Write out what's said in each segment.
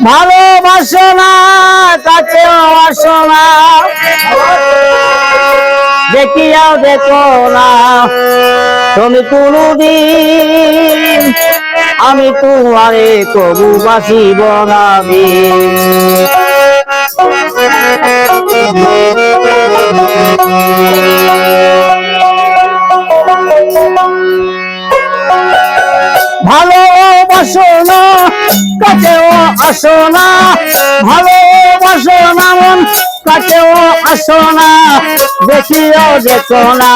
ভালোবাসো না কাছেও আসো না। দেখিয়াও দেখো না, তুমি কোনদিন আমি তোমারে কবু বাসিব না ভালোবাসো না কাছেও আসো না, ভালোবাসো না মন কাছেও আসো না, দেখিও দেখো না।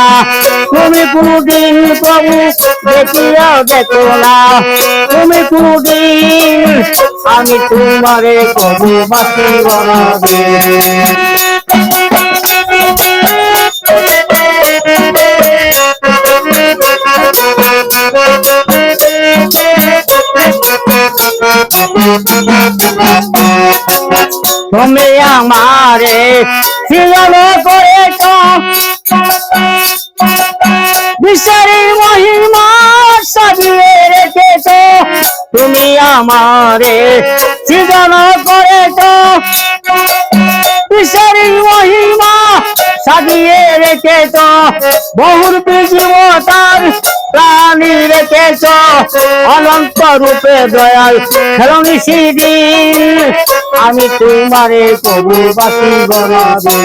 তুমি কোনদিন প্রভু, দেখিও দেখো না। তুমি কোনদিন, আমি তোমারে কবু বাসিব না তুমি আমারে সৃজন করেছ। বিচারি মহিমা সাজিয়ে রেখেছ। তুমি আমারে সৃজন করেছ। বিচারি মহিমা সাজিয়ে রেখেছ। বহুর জীবতার প্রাণী রেখেছ, অনন্ত রূপে দয়াল খেলনি সিদিন আমি তোমারে কবু বাসি গণাবে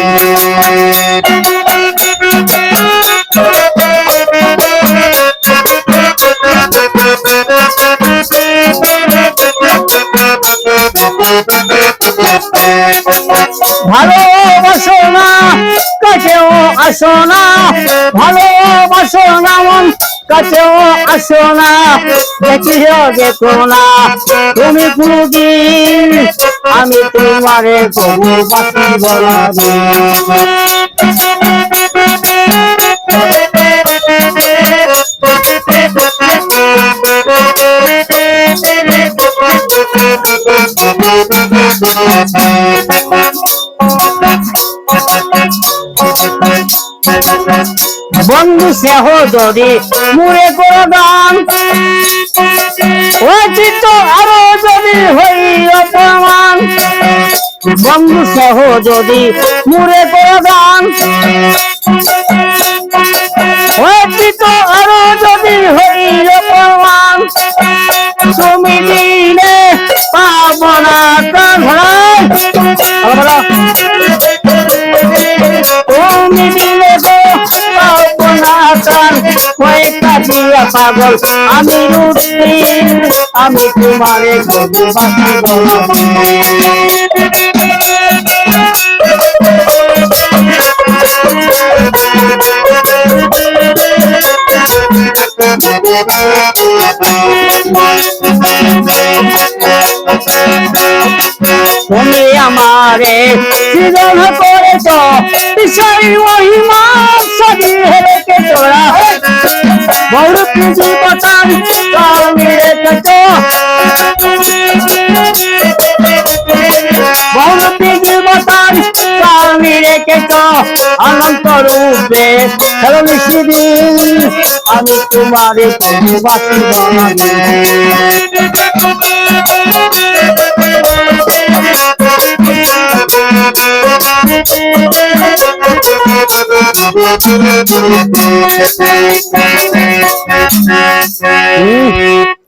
ভালোবাসো না, কাছেও আসো না, ভালোবাসো না। কাছেও আসো না দেখিও দেখো না। তুমি কোনদিন আমি তোমারে কবু বাসি বলাবে। বন্ধু সেহ যদি মুড়ে করে দান ওই চিত্ত আরও যদি হই অপমান। বন্ধু সহ যদি মুরে করে। পাগল। আমি রুটি, আমি তোমারে কবু তুমি আমারে সৃজন করেছ, বিষয় মহিমা সাজিয়ে রেখে তোরা বড় পুঁজি পতান তুমি রেখেছ বড় তুমি রেখেছ অনন্ত রূপে খেলো নিশিদিন আমি তোমারে কবু বাসিব you.